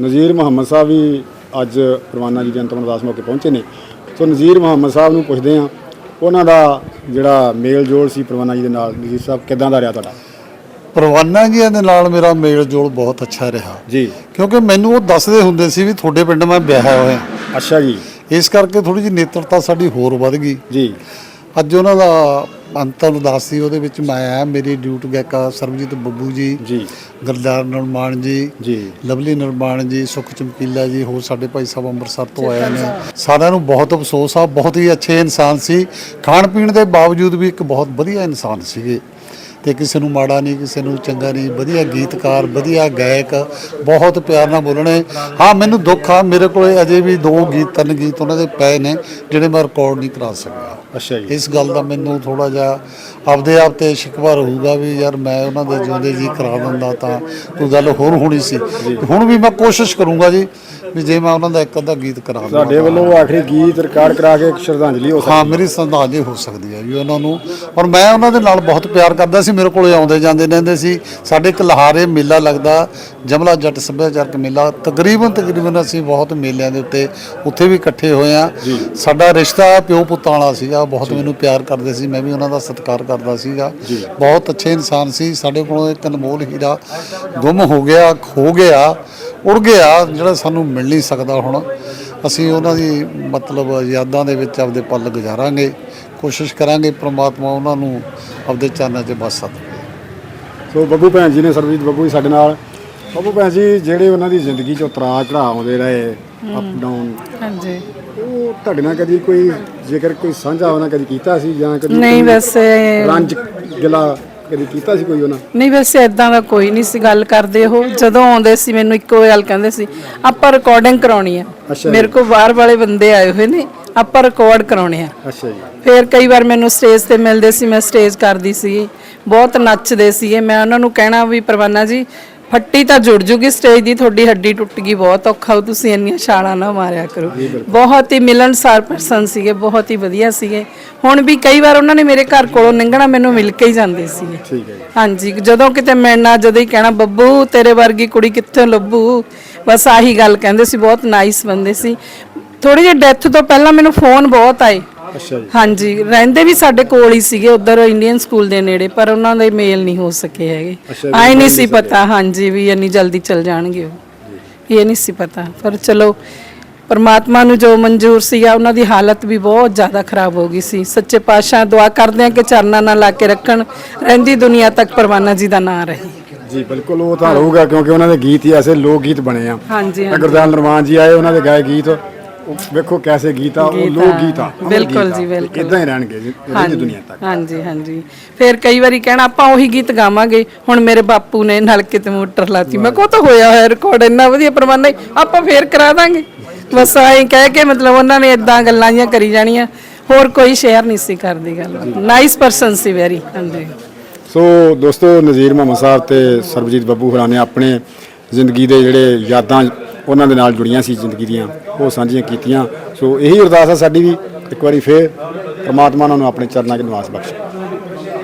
ਨਜ਼ੀਰ ਮੁਹੰਮਦ ਸਾਹਿਬ ਵੀ ਅੱਜ ਪਰਵਾਨਾ ਜੀ ਦੇ ਅੰਤਮ ਅਰਦਾਸ ਮੌਕੇ ਪਹੁੰਚੇ ਨੇ। ਸੋ ਨਜ਼ੀਰ ਮੁਹੰਮਦ ਸਾਹਿਬ ਨੂੰ ਪੁੱਛਦੇ ਆ ਉਹਨਾਂ ਦਾ ਜਿਹੜਾ ਮੇਲ ਜੋਲ ਸੀ ਪਰਵਾਨਾ ਜੀ ਦੇ ਨਾਲ ਨਜ਼ੀਰ ਸਾਹਿਬ ਕਿਦਾਂ ਦਾ ਰਿਹਾ ਤੁਹਾਡਾ? ਪਰਵਾਨਾ ਜੀਆਂ ਦੇ ਨਾਲ ਮੇਰਾ ਮੇਲ ਜੋਲ ਬਹੁਤ ਅੱਛਾ ਰਿਹਾ। ਜੀ। ਕਿਉਂਕਿ ਮੈਨੂੰ ਉਹ ਦੱਸਦੇ ਹੁੰਦੇ ਸੀ ਵੀ ਤੁਹਾਡੇ ਪਿੰਡ ਮੈਂ ਵਿਆਹਿਆ ਹੋਇਆ। ਅੱਛਾ ਜੀ। ਇਸ ਕਰਕੇ ਥੋੜੀ ਜਿਹੀ ਨੇਤਰਤਾ ਸਾਡੀ ਹੋਰ ਵੱਧ ਗਈ। ਜੀ। ਅੱਜ ਉਹਨਾਂ ਦਾ ਅੰਤਮ ਅਰਦਾਸ ਸੀ ਉਹਦੇ ਵਿੱਚ ਮੈਂ ਆਇਆ ਮੇਰੀ ਡਿਊਟੀ ਗਾਇਕਾ ਸਰਬਜੀਤ ਬੱਬੂ ਜੀ ਜੀ। ਗਰਦਾਰ ਨਿਰਮਾਣ ਜੀ ਜੀ। ਲਵਲੀ ਨਿਰਮਾਣ ਜੀ ਸੁਖ ਚਮਕੀਲਾ ਜੀ ਹੋਰ ਸਾਡੇ ਭਾਈ ਸਾਹਿਬ ਅੰਮ੍ਰਿਤਸਰ ਤੋਂ ਆਏ ਨੇ। ਸਾਰਿਆਂ ਨੂੰ ਬਹੁਤ ਅਫਸੋਸ ਆ ਬਹੁਤ ਹੀ ਅੱਛੇ ਇਨਸਾਨ ਸੀ। ਖਾਣ ਪੀਣ ਦੇ ਬਾਵਜੂਦ ਵੀ ਇੱਕ ਬਹੁਤ ਵਧੀਆ ਇਨਸਾਨ ਸੀਗੇ। ਤੇ ਕਿਸੇ ਨੂੰ ਮਾੜਾ ਨਹੀਂ ਕਿਸੇ ਨੂੰ ਚੰਗਾ ਨਹੀਂ। ਵਧੀਆ ਗੀਤਕਾਰ ਵਧੀਆ ਗਾਇਕ ਬਹੁਤ ਪਿਆਰ ਨਾਲ ਬੋਲਣੇ। ਹਾਂ ਮੈਨੂੰ ਦੁੱਖ ਆ ਮੇਰੇ ਕੋਲੇ ਅਜੇ ਵੀ ਦੋ ਗੀਤ ਤਿੰਨ ਗੀਤ ਉਹਨਾਂ ਦੇ ਪਏ ਨੇ ਜਿਹੜੇ ਮੈਂ ਰਿਕਾਰਡ ਨਹੀਂ ਕਰਾ ਸਕਿਆ ਅੱਛਾ ਜੀ। ਇਸ ਗੱਲ ਦਾ ਮੈਨੂੰ ਥੋੜਾ ਜਿਹਾ ਆਪਦੇ ਆਪ ਤੇ ਸ਼ਿਕਵਾ ਰਹੂਗਾ ਵੀ ਯਾਰ ਮੈਂ ਉਹਨਾਂ ਦੇ ਜਿਉਂਦੇ ਜੀ ਕਰਾ ਦਿੰਦਾ ਤਾਂ ਕੋਈ ਗੱਲ ਹੋਰ ਹੋਣੀ ਸੀ। ਹੁਣ ਵੀ ਮੈਂ ਕੋਸ਼ਿਸ਼ ਕਰੂੰਗਾ ਜੀ ਵੀ ਜੇ ਮੈਂ ਉਹਨਾਂ ਦਾ ਇੱਕ ਅੱਧਾ ਗੀਤ ਕਰਾ ਦਿੰਦਾ ਸਾਡੇ ਵੱਲੋਂ ਆਖਰੀ ਗੀਤ ਰਿਕਾਰਡ ਕਰਾ ਕੇ ਇੱਕ ਸ਼ਰਧਾਂਜਲੀ ਹੋ ਹਾਂ ਮੇਰੀ ਸੰਦਾਜੇ ਹੋ ਸਕਦੀ ਹੈ ਜੀ ਉਹਨਾਂ ਨੂੰ। ਔਰ ਮੈਂ ਉਹਨਾਂ ਦੇ ਨਾਲ ਬਹੁਤ ਪਿਆਰ ਕਰਦਾ ਸੀ ਮੇਰੇ ਕੋਲੇ ਆਉਂਦੇ ਜਾਂਦੇ ਰਹਿੰਦੇ ਸੀ। ਸਾਡੇ ਇੱਕ ਲਹਾਰੇ ਮੇਲਾ ਲੱਗਦਾ ਜਮਲਾ ਜੱਟ ਸੱਭਿਆਚਾਰਕ ਮੇਲਾ। ਤਕਰੀਬਨ ਤਕਰੀਬਨ ਅਸੀਂ ਬਹੁਤ ਮੇਲਿਆਂ ਦੇ ਉੱਤੇ ਉੱਥੇ ਵੀ ਇਕੱਠੇ ਹੋਏ ਆ ਸਾਡਾ ਰਿਸ਼ਤਾ ਪਿਓ ਪੁੱਤਾਂ ਵਾਲਾ ਸੀਗਾ ਬਹੁਤ ਮੈਨੂੰ ਪਿਆਰ ਕਰਦੇ ਸੀ ਮੈਂ ਵੀ ਉਹਨਾਂ ਦਾ ਸਤਿਕਾਰ ਕਰਦਾ ਸੀਗਾ। ਬਹੁਤ ਅੱਛੇ ਇਨਸਾਨ ਸੀ। ਸਾਡੇ ਕੋਲੋਂ ਇੱਕ ਅਨਮੋਲ ਹੀਰਾ ਗੁੰਮ ਹੋ ਗਿਆ ਖੋ ਗਿਆ ਉੜ ਗਿਆ ਜਿਹੜਾ ਸਾਨੂੰ ਮਿਲ ਨਹੀਂ ਸਕਦਾ ਹੁਣ। ਅਸੀਂ ਉਹਨਾਂ ਦੀ ਮਤਲਬ ਯਾਦਾਂ ਦੇ ਵਿੱਚ ਆਪਦੇ ਪਲ ਗੁਜ਼ਾਰਾਂਗੇ ਕੋਸ਼ਿਸ਼ ਕਰਾਂਗੇ ਪ੍ਰਮਾਤਮਾ ਉਹਨਾਂ ਨੂੰ ਆਪਦੇ ਚਾਨਾਂ 'ਚ ਬਸ ਸਕੇ ਸੋ ਬੱਬੂ ਭੈਣ ਜੀ ਨੇ ਸਰਬਜੀਤ ਬੱਬੂ ਜੀ ਸਾਡੇ ਨਾਲ। ਬੱਬੂ ਭੈਣ ਜੀ ਜਿਹੜੇ ਉਹਨਾਂ ਦੀ ਜ਼ਿੰਦਗੀ ਚੋਂ ਉਤਰਾਅ ਚੜਾਅ ਆਉਂਦੇ ਰਹੇ ਅਪ ਡਾਊਨ ਹਾਂਜੀ। ਉਹ ਤੁਹਾਡੇ ਨਾਲ ਕਦੀ ਕੋਈ ਜੇਕਰ ਕੋਈ ਸਾਂਝਾ ਉਹਨਾਂ ਕਦੀ ਕੀਤਾ ਸੀ ਜਾਂ ਕਦੀ ਨਹੀਂ ਵੈਸੇ ਰੰਜ ਗਿਲਾ ਕਦੀ ਕੀਤਾ ਸੀ ਕੋਈ ਉਹਨਾਂ? ਨਹੀਂ ਵੈਸੇ ਇਦਾਂ ਦਾ ਕੋਈ ਨਹੀਂ ਸੀ ਗੱਲ ਕਰਦੇ ਉਹ। ਜਦੋਂ ਆਉਂਦੇ ਸੀ ਮੈਨੂੰ ਇੱਕੋ ਗੱਲ ਕਹਿੰਦੇ ਸੀ ਆਪਾਂ ਰਿਕਾਰਡਿੰਗ ਕਰਾਉਣੀ ਆ। ਅੱਛਾ ਜੀ। ਮੇਰੇ ਕੋਲ ਬਾਹਰ ਵਾਲੇ ਬੰਦੇ ਆਏ ਹੋਏ ਨੇ ਆਪਾਂ ਰਿਕਾਰਡ ਕਰਾਉਣੇ ਆ। ਅੱਛਾ ਜੀ। ਫਿਰ ਕਈ ਵਾਰ ਮੈਨੂੰ ਸਟੇਜ ਤੇ ਮਿਲਦੇ ਸੀ ਮੈਂ ਸਟੇਜ ਕਰਦੀ ਸੀ। ਬਹੁਤ ਨੱਚਦੇ ਸੀਗੇ। ਮੈਂ ਉਹਨਾਂ ਨੂੰ ਕਹਿਣਾ ਵੀ ਪਰਵਾਨਾ ਜੀ ਫੱਟੀ ਤਾਂ ਜੁੜ ਜੂਗੀ ਸਟੇਜ ਦੀ ਤੁਹਾਡੀ ਹੱਡੀ ਟੁੱਟ ਗਈ ਬਹੁਤ ਔਖਾ ਹੋ ਤੁਸੀਂ ਇੰਨੀਆਂ ਛਾਲਾਂ ਨਾ ਮਾਰਿਆ ਕਰੋ। ਬਹੁਤ ਹੀ ਮਿਲਣਸਾਰ ਪਰਸਨ ਸੀਗੇ ਬਹੁਤ ਹੀ ਵਧੀਆ ਸੀਗੇ। ਹੁਣ ਵੀ ਕਈ ਵਾਰ ਉਹਨਾਂ ਨੇ ਮੇਰੇ ਘਰ ਕੋਲੋਂ ਲੰਘਣਾ ਮੈਨੂੰ ਮਿਲ ਕੇ ਹੀ ਜਾਂਦੇ ਸੀਗੇ। ਠੀਕ ਹੈ ਜੀ। ਹਾਂਜੀ ਜਦੋਂ ਕਿਤੇ ਮਿਲਣਾ ਜਦੋਂ ਹੀ ਕਹਿਣਾ ਬੱਬੂ ਤੇਰੇ ਵਰਗੀ ਕੁੜੀ ਕਿੱਥੇ ਲੱਭੂ? ਬਸ ਆਹੀ ਗੱਲ ਕਹਿੰਦੇ ਸੀ ਬਹੁਤ ਨਾਈਸ ਬੰਦੇ ਸੀ। ਥੋੜੀ ਜਿਹੀ ਡੈਥ ਤੋਂ ਪਹਿਲਾਂ ਮੈਨੂੰ ਫੋਨ ਬਹੁਤ ਆਏ। ਅੱਛਾ ਜੀ। ਹਾਂਜੀ ਰਹਿੰਦੇ ਵੀ ਸਾਡੇ ਕੋਲ ਹੀ ਸੀਗੇ ਉਧਰ ਇੰਡੀਅਨ ਸਕੂਲ ਦੇ ਨੇੜੇ ਪਰ ਉਹਨਾਂ ਦੇ ਮੇਲ ਨਹੀਂ ਹੋ ਸਕੇ ਹੈਗੇ। ਆਏ ਨਹੀਂ ਸੀ ਪਤਾ ਹਾਂਜੀ ਵੀ ਇੰਨੀ ਜਲਦੀ ਚਲ ਜਾਣਗੇ ਉਹ। ਇਹ ਨਹੀਂ ਸੀ ਪਤਾ। ਪਰ ਚਲੋ ਪਰਮਾਤਮਾ ਨੂੰ ਜੋ ਮਨਜ਼ੂਰ ਸੀਗਾ ਉਹਨਾਂ ਦੀ ਹਾਲਤ ਵੀ ਬਹੁਤ ਜ਼ਿਆਦਾ ਖਰਾਬ ਹੋ ਗਈ ਸੀ। ਸੱਚੇ ਪਾਤਸ਼ਾਹ ਦੁਆ ਕਰਦੇ ਆ ਕਿ ਚਰਨਾਂ ਨਾਲ ਲਾ ਕੇ ਰੱਖਣ ਰਹਿੰਦੀ ਦੁਨੀਆ ਤੱਕ ਪਰਵਾਨਾ ਜੀ ਦਾ ਨਾਂ ਰਹੇ। ਜੀ ਬਿਲਕੁਲ ਉਹ ਤਾਂ ਰਹੂਗਾ ਕਿਉਂਕਿ ਉਹਨਾਂ ਦੇ ਗੀਤ ਹੀ ਐਸੇ ਲੋਕ ਗੀਤ ਬਣੇ ਆ। ਹਾਂਜੀ ਤਾਂ ਗੁਰਦਾਲ ਨਰਮਾਨ ਜੀ ਆਏ ਉਹਨਾਂ ਦੇ ਗਾਏ ਗੀਤ। ਉਹ ਵੇਖੋ ਕੈਸੇ ਗੀਤ ਉਹ ਲੋਕ। ਗੀਤ ਬਿਲਕੁਲ। ਜੀ, ਬਿਲਕੁਲ। ਏਦਾਂ ਹੀ ਰਹਿਣਗੇ ਜੀ ਰਹਿੰਦੀ ਦੁਨੀਆ ਤੱਕ। ਹਾਂਜੀ ਹਾਂਜੀ। ਫਿਰ ਕਈ ਵਾਰੀ ਕਹਿਣਾ ਆਪਾਂ ਉਹੀ ਗੀਤ ਗਾਵਾਂਗੇ ਹੁਣ ਮੇਰੇ ਬਾਪੂ ਨੇ ਨਲਕੇ ਤੇ ਮੋਟਰ ਲਾਤੀ। ਮੈਂ ਕੋ ਤਾਂ ਹੋਇਆ ਹੋਇਆ ਰਿਕਾਰਡ ਇੰਨਾ ਵਧੀਆ ਪਰਵਾਨਾ ਆਪਾਂ ਫੇਰ ਕਰਾ ਦਾਂਗੇ। ਬਸ ਐਂ ਕਹਿ ਕੇ ਮਤਲਬ ਉਹਨਾਂ ਨੇ ਇਦਾਂ ਗੱਲਾਂ ਜੀਆਂ ਕਰੀ ਜਾਣੀਆਂ। ਹੋਰ ਕੋਈ ਸ਼ੇਅਰ ਨਹੀਂ ਸੀ ਕਰਦੀ ਗੱਲ। ਨਾਈਸ ਪਰਸਨ ਸੀ ਵੈਰੀ ਹਾਂਜੀ। ਸੋ ਦੋਸਤੋ ਨਜ਼ੀਰ ਮੁਹੰਮਦ ਸਾਹਿਬ ਤੇ ਸਰਬਜੀਤ ਬੱਬੂ ਹੋਰਾਂ ਨੇ ਆਪਣੇ ਜ਼ਿੰਦਗੀ ਦੇ ਜਿਹੜੇ ਯਾਦਾਂ ਉਹਨਾਂ ਦੇ ਨਾਲ ਜੁੜੀਆਂ ਸੀ ਜ਼ਿੰਦਗੀ ਦੀਆਂ, ਉਹ ਸਾਂਝੀਆਂ ਕੀਤੀਆਂ। ਸੋ ਇਹੀ ਅਰਦਾਸ ਆ ਸਾਡੀ ਵੀ ਇੱਕ ਵਾਰੀ ਫੇਰ ਪਰਮਾਤਮਾ ਉਹਨਾਂ ਨੂੰ ਆਪਣੇ ਚਰਨਾਂ 'ਚ ਨਿਵਾਸ ਬਖਸ਼ੇ।